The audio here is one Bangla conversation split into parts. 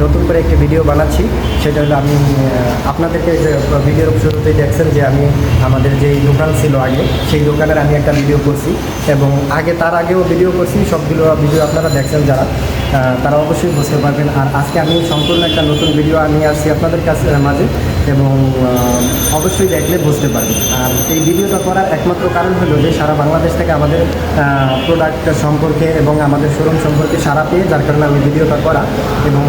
বানাবো না আমি নতুন করে একটি ভিডিও বানাচ্ছি। সেটা হলো আমি আপনাদেরকে ভিডিওর শুরুতেই দেখছেন যে আমি, আমাদের যে দোকান ছিল আগে, সেই দোকানের আমি একটা ভিডিও করছি। এবং আগে, তার আগেও ভিডিও করছি। সবগুলো ভিডিও আপনারা দেখছেন যারা তারা অবশ্যই বুঝতে পারবেন। আর আজকে আমি সম্পূর্ণ একটা নতুন ভিডিও আমি আসছি আপনাদের কাছে মাঝে। এবং অবশ্যই দেখলে বুঝতে পারবেন। আর এই ভিডিওটা করার একমাত্র কারণ হলো যে, সারা বাংলাদেশ থেকে আমাদের প্রোডাক্ট সম্পর্কে এবং আমাদের শোরুম সম্পর্কে সারা পেয়ে, যার কারণে আমি ভিডিওটা করা এবং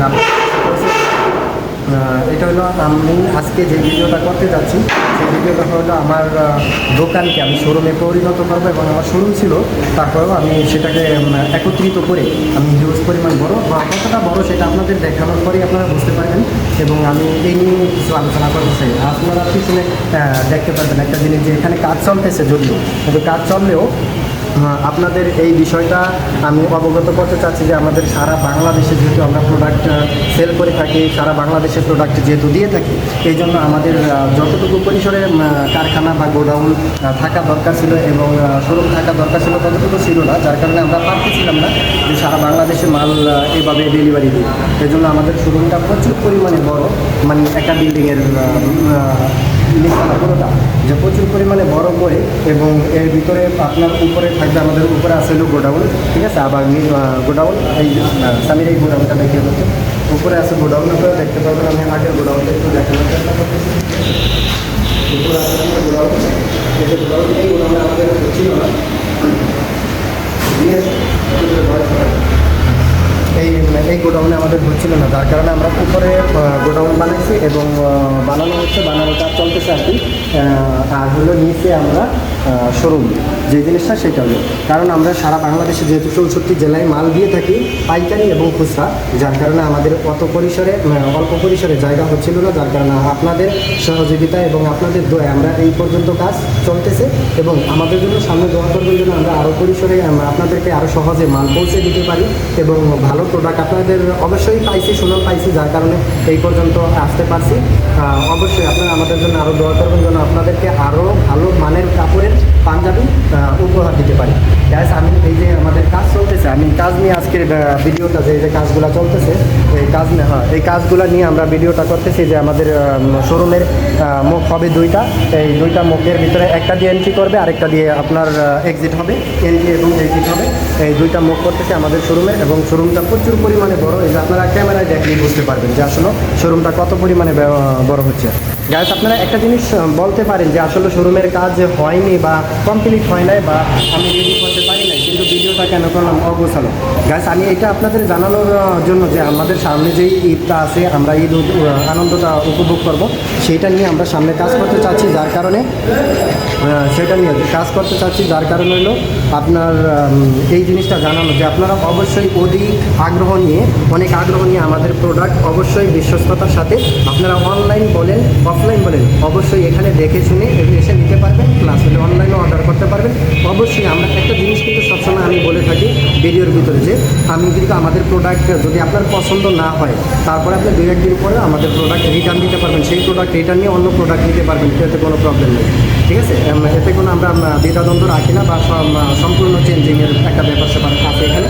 এটা হলো আমি আজকে যে ভিডিওটা করতে যাচ্ছি, সেই ভিডিওটা হলো আমার দোকানকে আমি শোরুমে পরিণত করব এবং আমার শোরুম ছিল, তারপরেও আমি সেটাকে একত্রিত করে আমি হিউজ পরিমাণ বড়, বা কতটা বড় সেটা আপনাদের দেখানোর পরেই আপনারা বুঝতে পারবেন এবং আমি এই নিয়ে কিছু আলোচনা করতে চাই আপনারা পিছনে দেখতে পারবেন একটা জিনিস যে এখানে কাজ চলতেছে যদিও, কিন্তু কাজ চললেও আপনাদের এই বিষয়টা আমি অবগত করতে চাচ্ছি যে আমাদের সারা বাংলাদেশে যেহেতু আমরা প্রোডাক্ট সেল করে থাকি, সারা বাংলাদেশের প্রোডাক্ট যেহেতু দিয়ে থাকি, এই জন্য আমাদের যতটুকু পরিসরে কারখানা বা গোডাউন থাকা দরকার ছিল এবং শোরুম থাকা দরকার ছিল ততটুকু ছিল না, যার কারণে আমরা পারতেছিলাম না যে সারা বাংলাদেশে মাল এভাবে ডেলিভারি দিই। এই জন্য আমাদের শোরুমটা প্রচুর পরিমাণে বড় মানে একটা বিল্ডিংয়ের যে প্রচুর পরিমাণে বড় করে এবং এর ভিতরে আপনার উপরে থাকবে আমাদের উপরে আছে হলো গোডাউন, ঠিক আছে? আবার গোডাউন, এই সামির এই গোডাউনটা দেখিয়ে দিচ্ছে। উপরে আছে গোডাউন, আপনারা দেখতে পাবেন আমি আগের গোডাউনটা একটু করতেছি। উপরে গোডাউন, এই এই এই এই গোডাউনে আমাদের হচ্ছিল না, যার কারণে আমরা উপরে গোডাউন বানাইছি এবং বানানো হচ্ছে বানানোর কাজ চলতেছে আর কি। আর হলো নিচে আমরা শোরুম, যে জিনিসটা সেটা হলো। কারণ আমরা সারা বাংলাদেশে যেহেতু চৌষট্টি জেলায় মাল দিয়ে থাকি, পাইকারি এবং খুচরা, যার কারণে আমাদের অত পরিসরে অল্প পরিসরে জায়গা হচ্ছিল না, যার কারণে আপনাদের সহযোগিতা এবং আপনাদের দোয়া আমরা এই পর্যন্ত কাজ চলতেছে এবং আমাদের জন্য সামনে দোয়া করবেন যেন আমরা আরও পরিসরে আপনাদেরকে আরও সহজে মাল পৌঁছে দিতে পারি এবং ভালো প্রোডাক্ট আপনাদের অবশ্যই পাইছি, সুনাম পাইছি, যার কারণে এই পর্যন্ত আসতে পারছি। অবশ্যই আপনারা আমাদের জন্য আরও দোয়া করবেন যেন আপনাদেরকে আরও ভালো মানের কাপড়ের পাঞ্জাবি উপহার দিতে পারি। গ্যাস আমি এই যে আমাদের কাজ চলতেছে, আমি কাজ নিয়ে আজকের ভিডিওটা যে যে কাজগুলো চলতেছে, এই কাজ হ্যাঁ এই কাজগুলো নিয়ে আমরা ভিডিওটা করতেছি যে আমাদের শোরুমের মুখ হবে দুইটা। এই দুইটা মুখের ভিতরে একটা দিয়ে এন্ট্রি করবে, আরেকটা দিয়ে আপনার এক্সিট হবে এন্ট্রি এবং এক্সিট হবে। এই দুইটা মুখ করতেছে আমাদের শোরুমে এবং শোরুমটা প্রচুর পরিমাণে বড়। এই যে আপনারা ক্যামেরায় দেখলেই বুঝতে পারবেন যে আসলে শোরুমটা কত পরিমাণে বড় হচ্ছে। গাইস আপনারা একটা জিনিস বলতে পারেন যে আসলে শোরুমের কাজ হয়নি বা কমপ্লিট হয় নাই বা আমি রেডি করতে পারি নাই, কিন্তু ভিডিওটা কেন করলাম, অগোছালো। গাইস আমি এটা আপনাদের জানানোর জন্য যে আমাদের সামনে যেই ঈদটা আছে, আমরা ঈদ আনন্দটা উপভোগ করব সেইটা নিয়ে আমরা সামনে কাজ করতে চাচ্ছি, যার কারণে সেটা নিয়ে কাজ করতে চাচ্ছি, যার কারণে হলো আপনার এই জিনিসটা জানানো যে আপনারা অবশ্যই অধিক আগ্রহ নিয়ে, অনেক আগ্রহ নিয়ে আমাদের প্রোডাক্ট অবশ্যই বিশ্বস্ততার সাথে আপনারা অনলাইন বলেন অফলাইন বলেন, অবশ্যই এখানে দেখে শুনে এসে নিতে পারবেন প্লাস হলে অনলাইনে অর্ডার করতে পারবেন অবশ্যই আমরা একটা জিনিস কিন্তু সবসময় আমি বলে থাকি ভিডিওর ভিতরে যে আমি কিন্তু আমাদের প্রোডাক্ট যদি আপনার পছন্দ না হয়, তারপরে আপনি দুই একদিন পরে আমাদের প্রোডাক্ট রিটার্ন দিতে পারবেন। সেই প্রোডাক্ট রিটার্ন নিয়ে অন্য প্রোডাক্ট নিতে পারবেন, এতে কোনো প্রবলেম নেই। ঠিক আছে? এতে কোনো আমরা দ্বিধাদ্বন্দ্ব রাখি না বা সম্পূর্ণ চেঞ্জিংয়ের একটা ব্যাপার স্যাপার আছে এখানে।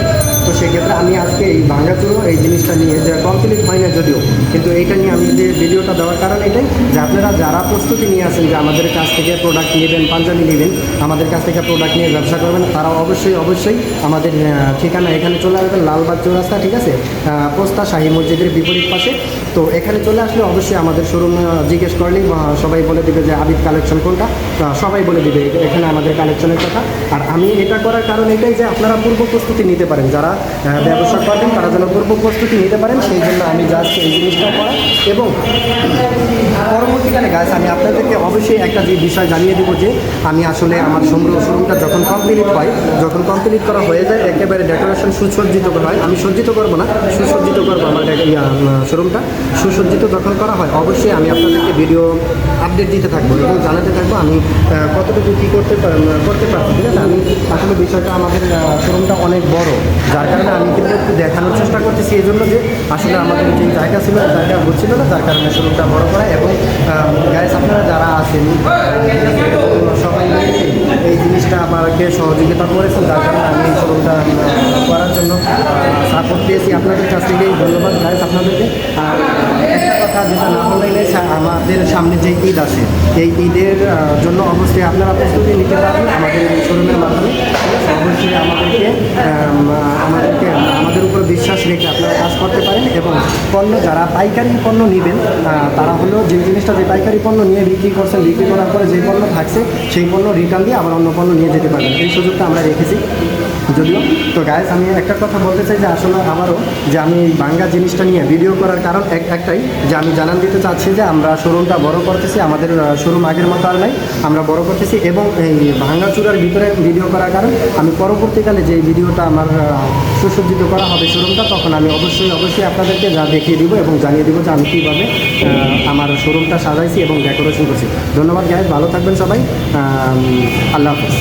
সেক্ষেত্রে আমি আজকে এই ভাঙ্গাচুরো এই জিনিসটা নিয়ে যে কমপ্লিট হয় না যদিও, কিন্তু এইটা নিয়ে আমি যে ভিডিওটা দেওয়ার কারণ এটাই যে আপনারা যারা প্রস্তুতি নিয়ে আসেন যে আমাদের কাছ থেকে প্রোডাক্ট নেবেন, পাঞ্জাবি নেবেন, আমাদের কাছ থেকে প্রোডাক্ট নিয়ে ব্যবসা করবেন, তারা অবশ্যই অবশ্যই আমাদের ঠিকানা এখানে চলে আসবেন, লালবাগ চৌরাস্তা, ঠিক আছে? পোস্তা শাহী মসজিদের বিপরীত পাশে। তো এখানে চলে আসলে অবশ্যই আমাদের শোরুম জিজ্ঞেস করলেই সবাই বলে দেবে যে আবিদ কালেকশন কোনটা। সবাই বলে দেবে, এখানে আমাদের কালেকশনের কথা। আর আমি এটা করার কারণ এটাই যে আপনারা পূর্ব প্রস্তুতি নিতে পারেন। যারা ব্যবসা করবেন, তারা যেন পূর্ব প্রস্তুতি নিতে পারেন, সেই জন্য আমি জাস্ট এই জিনিসটা করা। এবং পরবর্তীকালে গাছ আমি আপনাদেরকে অবশ্যই একটা যে বিষয় জানিয়ে দেবো যে আমি আসলে আমার সমুদ্র শোরুমটা যখন কমপ্লিট হয়, যখন কমপ্লিট করা হয়ে যায়, একেবারে ডেকোরেশন সুসজ্জিত করা হয়। আমি সজ্জিত করব না, সুসজ্জিত করব আমার শোরুমটা। সুসজ্জিত যখন করা হয়, অবশ্যই আমি আপনাদেরকে ভিডিও আপডেট দিতে থাকব এবং জানাতে থাকব আমি কতটুকু কী করতে করতে পারছি। ঠিক আছে? আমি আসলে বিষয়টা, আমাদের শোরুমটা অনেক বড়। যার কারণে আমি কিন্তু একটু দেখানোর চেষ্টা করতেছি এই জন্য যে আসলে আমাদের যে জায়গা ছিল জায়গা হচ্ছিল না, যার কারণে শোরুমটা বড় করা এবং গাইস আপনারা যারা আছেন সবাই এই জিনিসটা আমাকে সহযোগিতা করেছেন, যার কারণে আমি এই শোরুমটা করার জন্য সাপোর্ট পেয়েছি। আপনাদের কাছ থেকেই ধন্যবাদ গাইজ আপনাদেরকে। আর একটা কথা যেটা না নেই আমাদের সামনে যে ঈদ আছে, এই ঈদের জন্য অবশ্যই আপনারা প্রস্তুতি নিতে পারবেন আমাদের এই শোরুমের মাধ্যমে ঠিক আছে? অবশ্যই আমাদেরকে আম, আমাদেরকে আমাদের উপর বিশ্বাস রেখে আপনারা কাজ করতে পারেন এবং পণ্য, যারা পাইকারি পণ্য নেবেন তারা হলো যে জিনিসটা যে পাইকারি পণ্য নিয়ে বিক্রি করছেন, বিক্রি করার পরে যে পণ্য থাকছে, সেই পণ্য রিটার্ন দিয়ে আবার অন্য পণ্য নিয়ে যেতে পারবেন। এই সুযোগটা আমরা রেখেছি। যদিও। তো গাইস আমি একটা কথা বলতে চাই যে আসলে আমারও যে আমি এই বাঙ্গা জিনিসটা নিয়ে ভিডিও করার কারণ এক একটাই, যে আমি জানান দিতে চাচ্ছি যে আমরা শোরুমটা বড় করতেছি, আমাদের শোরুম আগের মতো আর নাই, আমরা বড় করতেছি এবং এই ভাঙ্গা চূড়ার ভিতরে ভিডিও করার কারণ আমি পরবর্তীকালে যে ভিডিওটা আমার সুসজ্জিত করা হবে শোরুমটা তখন আমি অবশ্যই অবশ্যই আপনাদেরকে যা দেখিয়ে দিব এবং জানিয়ে দিব যে আমি কীভাবে আমার শোরুমটা সাজাইছি এবং ডেকোরেশন করছি। ধন্যবাদ গাইজ ভালো থাকবেন সবাই। আল্লাহ হাফিজ।